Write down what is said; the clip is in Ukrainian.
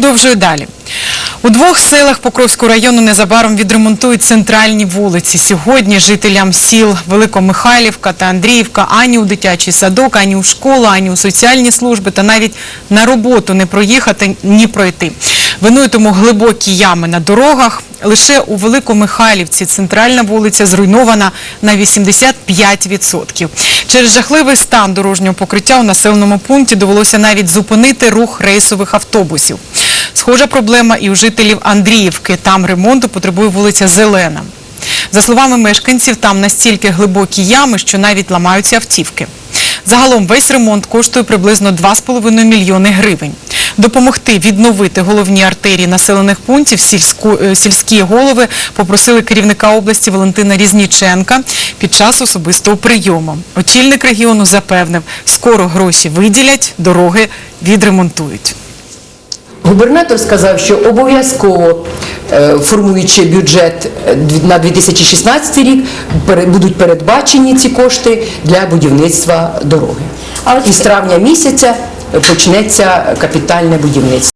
продовжую далі. У двох селах Покровського району незабаром відремонтують центральні вулиці. Сьогодні жителям сіл Великомихайлівка та Андріївка ані у дитячий садок, ані у школу, ані у соціальні служби та навіть на роботу не проїхати, ні пройти. Виною тому глибокі ями на дорогах. Лише у Великомихайлівці центральна вулиця зруйнована на 85%. Через жахливий стан дорожнього покриття у населеному пункті довелося навіть зупинити рух рейсових автобусів. Схожа проблема і у жителів Андріївки. Там ремонту потребує вулиця Зелена. За словами мешканців, там настільки глибокі ями, що навіть ламаються автівки. Загалом весь ремонт коштує приблизно 2,5 мільйони гривень. Допомогти відновити головні артерії населених пунктів сільську- е, сільські голови попросили керівника області Валентина Різніченка під час особистого прийому. Очільник регіону запевнив, скоро гроші виділять, дороги відремонтують. Губернатор сказав, що обов'язково е, формуючи бюджет е, на 2016 рік, будуть передбачені ці кошти для будівництва дороги. І з травня місяця почнеться капітальне будівництво.